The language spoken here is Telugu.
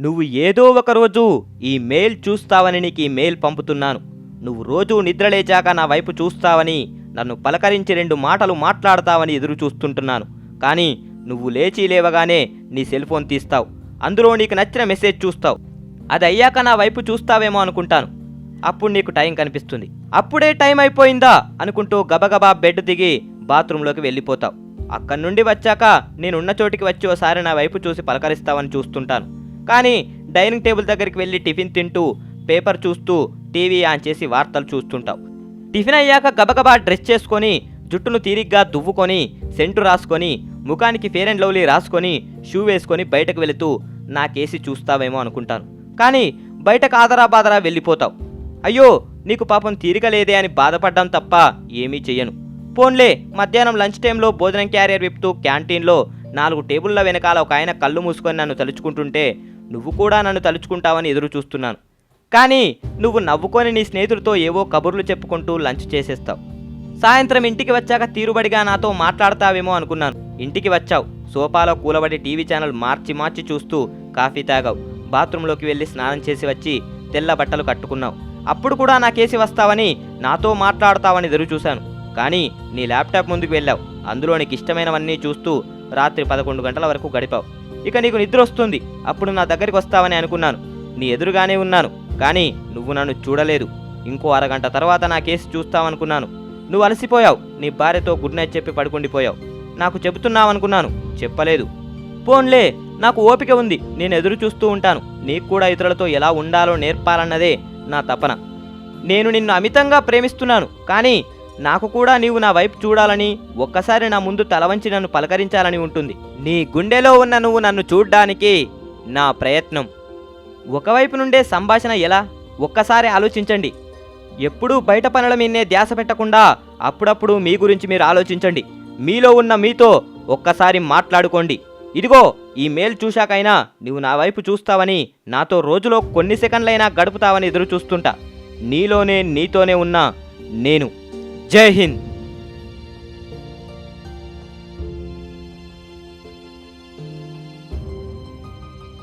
నువ్వు ఏదో ఒకరోజు ఈ మెయిల్ చూస్తావని నీకు ఈ మెయిల్ పంపుతున్నాను. నువ్వు రోజు నిద్రలేచాక నా వైపు చూస్తావని నన్ను పలకరించి రెండు మాటలు మాట్లాడతావని ఎదురు చూస్తుంటున్నాను. కానీ నువ్వు లేచి లేవగానే నీ సెల్ ఫోన్ తీస్తావు. అందులో నీకు నచ్చిన మెసేజ్ చూస్తావు. అది అయ్యాక నా వైపు చూస్తావేమో అనుకుంటాను. అప్పుడు నీకు టైం కనిపిస్తుంది. అప్పుడే టైం అయిపోయిందా అనుకుంటూ గబగబా బెడ్ దిగి బాత్రూంలోకి వెళ్ళిపోతావు. అక్కడి నుండి వచ్చాక నేనున్న చోటికి వచ్చి ఓసారి నా వైపు చూసి పలకరిస్తావని చూస్తుంటాను. కానీ డైనింగ్ టేబుల్ దగ్గరికి వెళ్ళి టిఫిన్ తింటూ పేపర్ చూస్తూ టీవీ ఆన్ చేసి వార్తలు చూస్తుంటావు. టిఫిన్ అయ్యాక గబగబా డ్రెస్ చేసుకొని జుట్టును తీరిగ్గా దువ్వుకొని సెంటు రాసుకొని ముఖానికి ఫేర్ అండ్ లవ్లీ రాసుకొని షూ వేసుకొని బయటకు వెళుతూ నాకేసి చూస్తావేమో అనుకుంటాను. కానీ బయటకు ఆదరా బాదరా వెళ్ళిపోతావు. అయ్యో నీకు పాపం తీరిక లేదే అని బాధపడ్డం తప్ప ఏమీ చెయ్యను. పోన్లే మధ్యాహ్నం లంచ్ టైంలో భోజనం క్యారియర్ విప్పుతూ క్యాంటీన్లో నాలుగు టేబుళ్ళ వెనకాల ఒక ఆయన కళ్ళు మూసుకొని నన్ను తలుచుకుంటుంటే నువ్వు కూడా నన్ను తలుచుకుంటావని ఎదురు చూస్తున్నాను. కానీ నువ్వు నవ్వుకొని నీ స్నేహితుడితో ఏవో కబుర్లు చెప్పుకుంటూ లంచ్ చేసేస్తావు. సాయంత్రం ఇంటికి వచ్చాక తీరుబడిగా నాతో మాట్లాడతావేమో అనుకున్నాను. ఇంటికి వచ్చావు. సోఫాలో కూలబడి టీవీ ఛానల్ మార్చి మార్చి చూస్తూ కాఫీ తాగావు. బాత్రూంలోకి వెళ్ళి స్నానం చేసి వచ్చి తెల్ల బట్టలు కట్టుకున్నావు. అప్పుడు కూడా నాకేసి వస్తావని నాతో మాట్లాడతావని ఎదురు చూశాను. కానీ నీ ల్యాప్టాప్ ముందుకు వెళ్ళావు. అందులో నీకు ఇష్టమైనవన్నీ చూస్తూ రాత్రి పదకొండు గంటల వరకు గడిపావు. ఇక నీకు నిద్ర వస్తుంది. అప్పుడు నా దగ్గరికి వస్తావని అనుకున్నాను. నీ ఎదురుగానే ఉన్నాను. కానీ నువ్వు నన్ను చూడలేదు. ఇంకో అరగంట తర్వాత నా కేసు చూస్తావనుకున్నాను. నువ్వు అలసిపోయావు. నీ భార్యతో గుడ్ నైట్ చెప్పి పడుకుండిపోయావు. నాకు చెబుతున్నావనుకున్నాను. చెప్పలేదు. పోన్లే నాకు ఓపిక ఉంది. నేను ఎదురు చూస్తూ ఉంటాను. నీకు కూడా ఇతరులతో ఎలా ఉండాలో నేర్పాలన్నదే నా తపన. నేను నిన్ను అమితంగా ప్రేమిస్తున్నాను. కానీ నాకు కూడా నీవు నా వైపు చూడాలని ఒక్కసారి నా ముందు తలవంచి నన్ను పలకరించాలని ఉంటుంది. నీ గుండెలో ఉన్న నువ్వు నన్ను చూడ్డానికి నా ప్రయత్నం. ఒకవైపు నుండే సంభాషణ ఎలా? ఒక్కసారి ఆలోచించండి. ఎప్పుడూ బయట పనుల మీదే ధ్యాస పెట్టకుండా అప్పుడప్పుడు మీ గురించి మీరు ఆలోచించండి. మీలో ఉన్న మీతో ఒక్కసారి మాట్లాడుకోండి. ఇదిగో ఈ మెయిల్ చూశాకైనా నువ్వు నా వైపు చూస్తావని నాతో రోజులో కొన్ని సెకండ్లైనా గడుపుతావని ఎదురు చూస్తుంటా నీలోనే నీతోనే ఉన్నా నేను. जय हिंद।